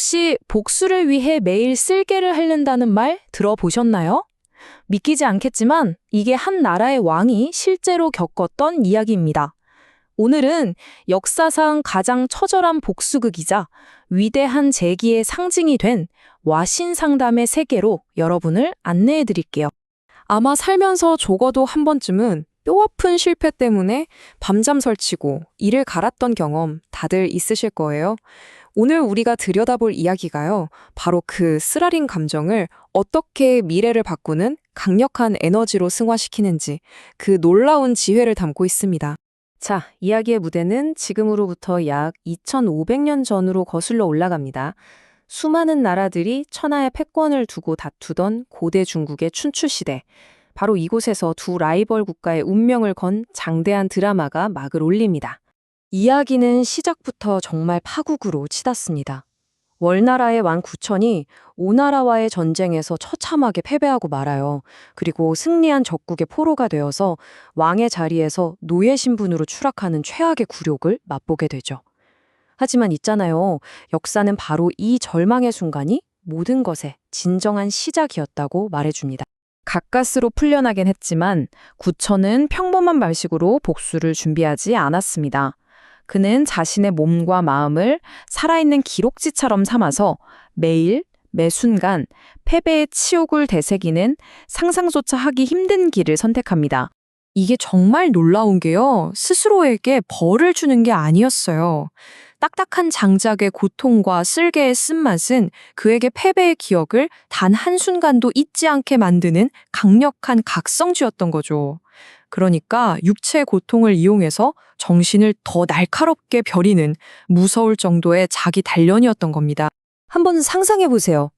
혹시 복수를 위해 매일 쓸개를 핥는다는 말 들어보셨나요? 믿기지 않겠지만 이게 한 나라의 왕이 실제로 겪었던 이야기입니다. 오늘은 역사상 가장 처절한 복수극이자 위대한 재기의 상징이 된 와신상담의 세계로 여러분을 안내해 드릴게요. 아마 살면서 적어도 한 번쯤은 뼈아픈 실패 때문에 밤잠 설치고 이를 갈았던 경험 다들 있으실 거예요. 오늘 우리가 들여다볼 이야기가요. 바로 그 쓰라린 감정을 어떻게 미래를 바꾸는 강력한 에너지로 승화시키는지 그 놀라운 지혜를 담고 있습니다. 자, 이야기의 무대는 지금으로부터 약 2500년 전으로 거슬러 올라갑니다. 수많은 나라들이 천하의 패권을 두고 다투던 고대 중국의 춘추시대. 바로 이곳에서 두 라이벌 국가의 운명을 건 장대한 드라마가 막을 올립니다. 이야기는 시작부터 정말 파국으로 치닫습니다. 월나라의 왕 구천이 오나라와의 전쟁에서 처참하게 패배하고 말아요. 그리고 승리한 적국의 포로가 되어서 왕의 자리에서 노예 신분으로 추락하는 최악의 굴욕을 맛보게 되죠. 하지만 있잖아요. 역사는 바로 이 절망의 순간이 모든 것의 진정한 시작이었다고 말해줍니다. 가까스로 풀려나긴 했지만 구천은 평범한 방식으로 복수를 준비하지 않았습니다. 그는 자신의 몸과 마음을 살아있는 기록지처럼 삼아서 매일, 매 순간 패배의 치욕을 되새기는 상상조차 하기 힘든 길을 선택합니다. 이게 정말 놀라운 게요. 스스로에게 벌을 주는 게 아니었어요. 딱딱한 장작의 고통과 쓸개의 쓴맛은 그에게 패배의 기억을 단 한순간도 잊지 않게 만드는 강력한 각성주였던 거죠. 그러니까 육체의 고통을 이용해서 정신을 더 날카롭게 벼리는 무서울 정도의 자기 단련이었던 겁니다. 한번 상상해 보세요.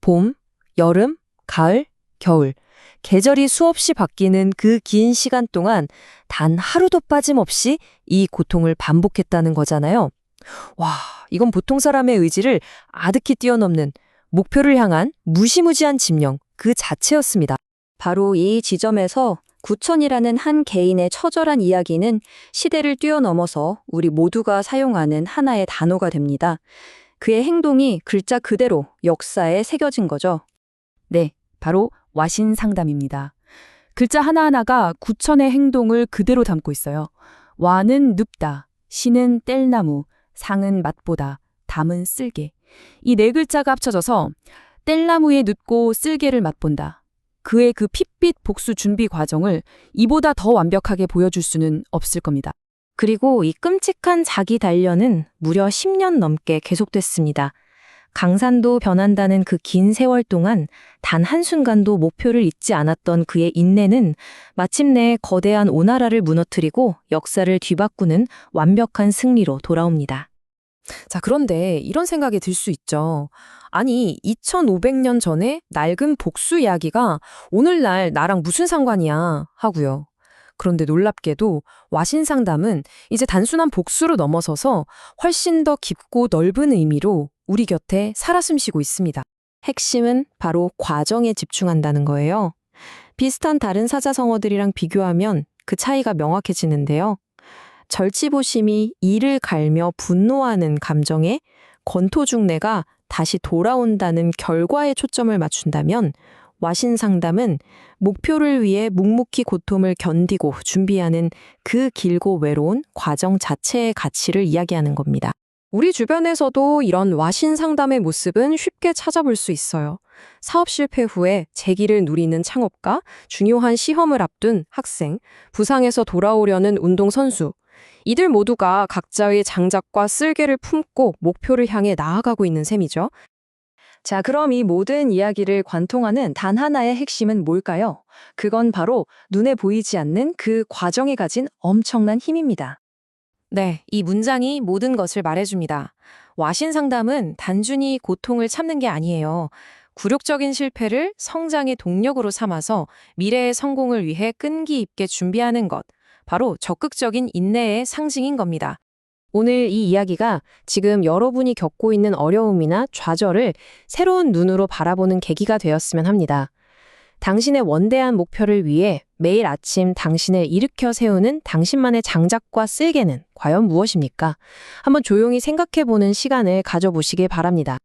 봄, 여름, 가을, 겨울. 계절이 수없이 바뀌는 그 긴 시간 동안 단 하루도 빠짐없이 이 고통을 반복했다는 거잖아요. 와, 이건 보통 사람의 의지를 아득히 뛰어넘는 목표를 향한 무시무지한 집념 그 자체였습니다. 바로 이 지점에서 구천이라는 한 개인의 처절한 이야기는 시대를 뛰어넘어서 우리 모두가 사용하는 하나의 단어가 됩니다. 그의 행동이 글자 그대로 역사에 새겨진 거죠. 네, 바로 와신 상담입니다. 글자 하나하나가 구천의 행동을 그대로 담고 있어요. 와는 눕다, 신은 뗄나무, 상은 맛보다, 담은 쓸개. 이 네 글자가 합쳐져서 뗄나무에 눕고 쓸개를 맛본다. 그의 그 핏빛 복수 준비 과정을 이보다 더 완벽하게 보여줄 수는 없을 겁니다. 그리고 이 끔찍한 자기 단련은 무려 10년 넘게 계속됐습니다. 강산도 변한다는 그 긴 세월 동안 단 한순간도 목표를 잊지 않았던 그의 인내는 마침내 거대한 오나라를 무너뜨리고 역사를 뒤바꾸는 완벽한 승리로 돌아옵니다. 자, 그런데 이런 생각이 들 수 있죠. 아니, 2500년 전에 낡은 복수 이야기가 오늘날 나랑 무슨 상관이야 하고요. 그런데 놀랍게도 와신상담은 이제 단순한 복수로 넘어서서 훨씬 더 깊고 넓은 의미로 우리 곁에 살아 숨쉬고 있습니다. 핵심은 바로 과정에 집중한다는 거예요. 비슷한 다른 사자성어들이랑 비교하면 그 차이가 명확해지는데요. 절치보심이 이를 갈며 분노하는 감정에 권토중내가 다시 돌아온다는 결과에 초점을 맞춘다면 와신 상담은 목표를 위해 묵묵히 고통을 견디고 준비하는 그 길고 외로운 과정 자체의 가치를 이야기하는 겁니다. 우리 주변에서도 이런 와신 상담의 모습은 쉽게 찾아볼 수 있어요. 사업 실패 후에 재기를 누리는 창업가, 중요한 시험을 앞둔 학생, 부상에서 돌아오려는 운동선수, 이들 모두가 각자의 장작과 쓸개를 품고 목표를 향해 나아가고 있는 셈이죠. 자, 그럼 이 모든 이야기를 관통하는 단 하나의 핵심은 뭘까요? 그건 바로 눈에 보이지 않는 그 과정에 가진 엄청난 힘입니다. 네, 이 문장이 모든 것을 말해줍니다. 와신 상담은 단순히 고통을 참는 게 아니에요. 굴욕적인 실패를 성장의 동력으로 삼아서 미래의 성공을 위해 끈기 있게 준비하는 것. 바로 적극적인 인내의 상징인 겁니다. 오늘 이 이야기가 지금 여러분이 겪고 있는 어려움이나 좌절을 새로운 눈으로 바라보는 계기가 되었으면 합니다. 당신의 원대한 목표를 위해 매일 아침 당신을 일으켜 세우는 당신만의 장작과 쓸개는 과연 무엇입니까? 한번 조용히 생각해 보는 시간을 가져보시길 바랍니다.